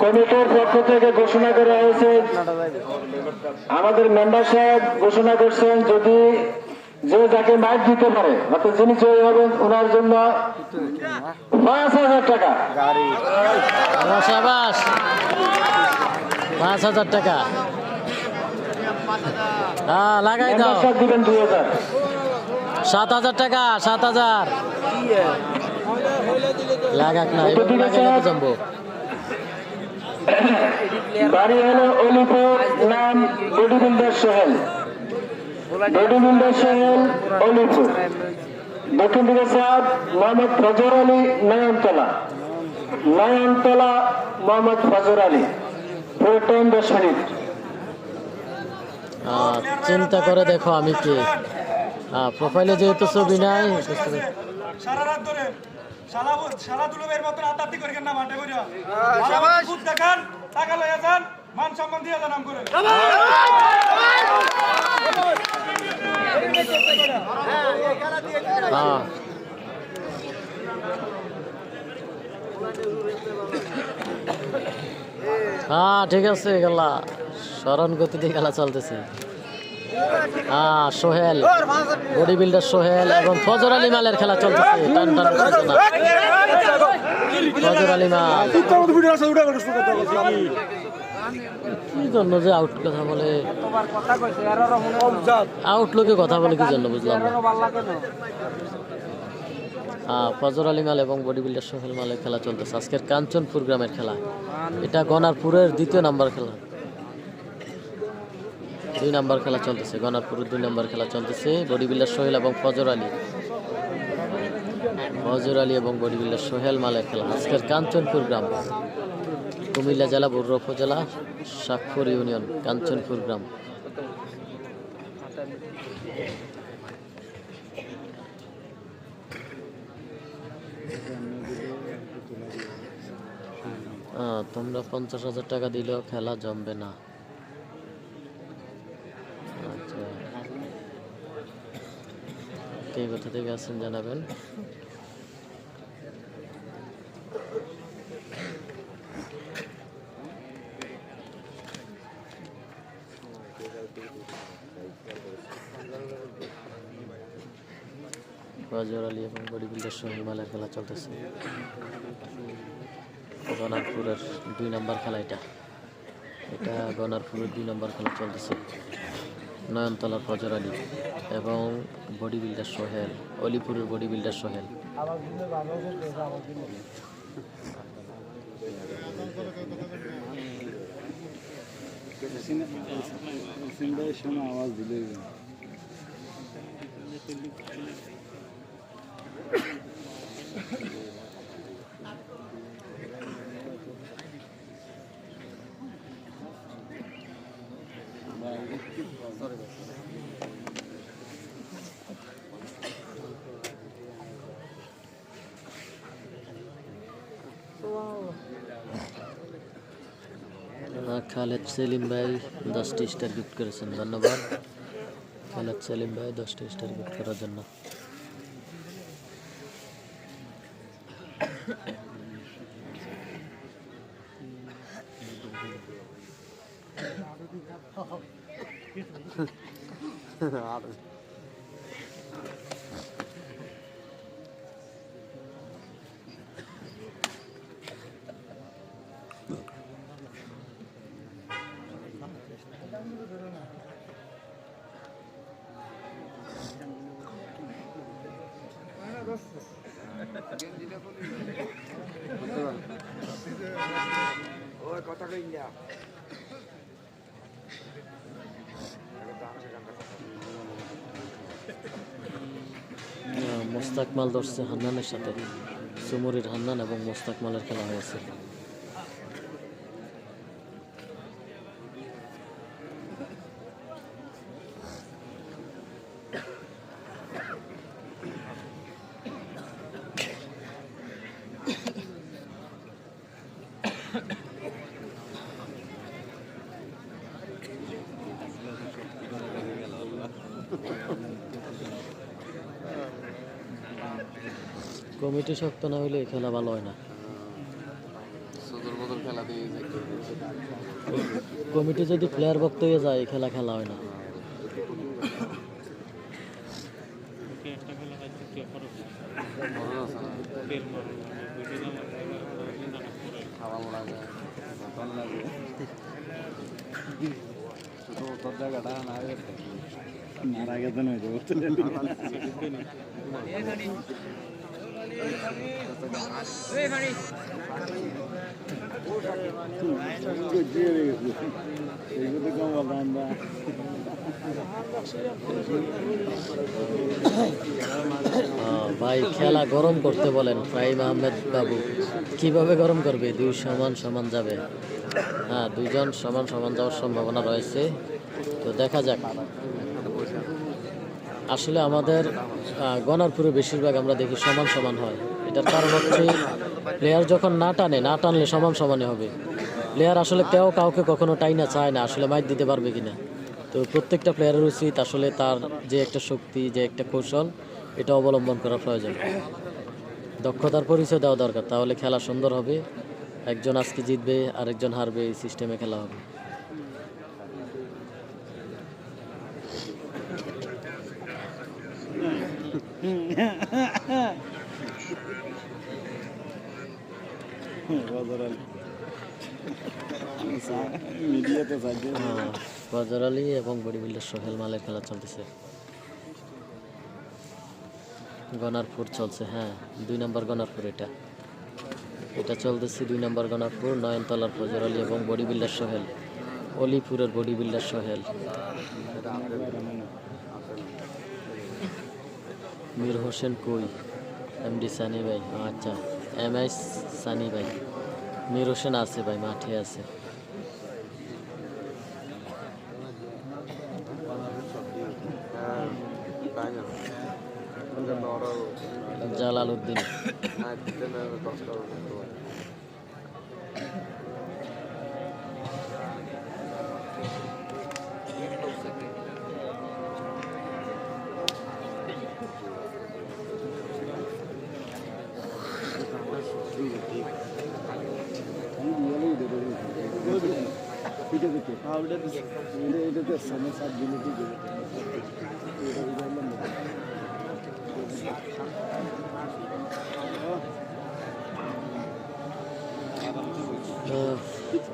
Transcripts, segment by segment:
কমিটির পক্ষ থেকে ঘোষণা করা হয়েছে আমাদের মেম্বার সাহেব ঘোষণা করছেন যদি যে যাকে মাইক দিতে পারে অর্থাৎ যিনি জয়ী হবেন ওনার জন্য পাঁচ হাজার টাকা। পাঁচ হাজার টাকা। হ্যাঁ লাগাই দাও। দিবেন দুই হাজার। সাত হাজার টাকা সাত হাজার। লাগাক না জমবো বাড়ি হলো অলিপুর নাম body builder Sohel. Body builder Sohel Alipur. দক্ষিণ দিকে সাহেব মোহাম্মদ ফজর আলী নয়নতলা। নয়নতলা মোহাম্মদ ফজর আলী। ফুল টাইম দশ মিনিট। চিন্তা করে দেখো আমি কে। প্রোফাইলে যেহেতু ছবি নাই সারা রাত ধরে। দুলবের মতন আতাতি না মাঠে শাবাশ দেখান টাকা লইয়া যান মান সম্মান দিয়ে যান আম করে। হ্যাঁ। হ্যাঁ ঠিক আছে গেলা। স্মরণ গতিতে খেলা চলতেছে। হ্যাঁ সোহেল বডি বিল্ডার সোহেল এবং ফজর আলী মালের খেলা চলতেছে। কি জন্য যে আউট কথা বলে? কথা বলে কি জন্য বুঝলাম ফজর মাল এবং বডি বিল্ডার সোহেল খেলা চলতেছে। আজকের কাঞ্চনপুর গ্রামের খেলা। এটা গনারপুরের দ্বিতীয় নাম্বার খেলা। দুই নাম্বার খেলা চলতেছে। গনারপুরের দুই নাম্বার খেলা চলতেছে বডি বিল্ডার সোহেল এবং ফজর আলী। ফজর আলী এবং বডি বিল্ডার সোহেল মালের খেলা। আজকের কাঞ্চনপুর গ্রাম। কুমিল্লা জেলা, বড়ুয়া উপজেলা শাকপুর ইউনিয়ন, কাঞ্চনপুর গ্রাম। তোমরা পঞ্চাশ হাজার টাকা দিলেও খেলা জমবে না। কে কোথা থেকে আছেন জানাবেন। ফজর আলী এবং বডি বিল্ডার সোহেল মালের খেলা চলতেছে। গনারপুরের দুই নম্বর খেলা এটা। এটা গনারপুরের দুই নম্বর খেলা চলতেছে। নয়নতলার ফজর আলী এবং বডি বিল্ডার সোহেল অলিপুরের বডি বিল্ডার সোহেল। আওয়াজ দিলে খালেদ সেলিম ভাই দশটি স্টার গিফট করেছেন ধন্যবাদ খালেদ সেলিম ভাই দশটি স্টার গিফট করার জন্য 哈哈。不。哎呀，哥，我来搞大生意了。মাল ধরছে হান্নানের সাথে। সুমরির হান্নান এবং মোস্তাকমালের খেলা হয়েছে। কমিটি শক্ত না হইলে এই খেলা ভালো হয় না। কমিটি যদি প্লেয়ার ভক্ত হয়ে যায় এই খেলা খেলা হয় না। মারা। ভাই, খেলা গরম করতে বলেন ফাহিম আহমেদ বাবু। কীভাবে গরম করবে? দুই সমান সমান যাবে। হ্যাঁ দুজন সমান সমান যাওয়ার সম্ভাবনা রয়েছে। তো দেখা যাক। আসলে আমাদের আহ, গনারপুরে বেশিরভাগ আমরা দেখি সমান সমান হয়। এটার কারণ হচ্ছে প্লেয়ার যখন না টানে না টানলে সমান সমানই হবে। প্লেয়ার আসলে কেউ কাউকে কখনো টাইনা চায় না আসলে মাইর দিতে পারবে কিনা। তো প্রত্যেকটা প্লেয়ারের উচিত আসলে তার যে একটা শক্তি যে একটা কৌশল এটা অবলম্বন করা প্রয়োজন। দক্ষতার পরিচয় দেওয়া দরকার তাহলে খেলা সুন্দর হবে। একজন আজকে জিতবে আরেকজন হারবে এই সিস্টেমে খেলা হবে। ফজর আলী এবং বডি বিল্ডার সোহেল মালের খেলা চলতেছে। গনারপুর চলছে হ্যাঁ দুই নম্বর গনারপুর এটা। এটা চলতেছে দুই নম্বর গনারপুর, নয়নতলার ফজর আলী এবং বডি বিল্ডার সোহেল। অলিপুরের বডি বিল্ডার সোহেল। মীর হোসেন কই? এমডি সানি ভাই আচ্ছা এম এস সানি ভাই। মীর হোসেন আছে ভাই মাঠে আছে। জালাল উদ্দিন।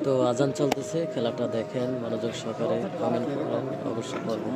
তো আজান চলতেছে খেলাটা দেখেন মনোযোগ সহকারে কমেন্ট অবশ্যই করবেন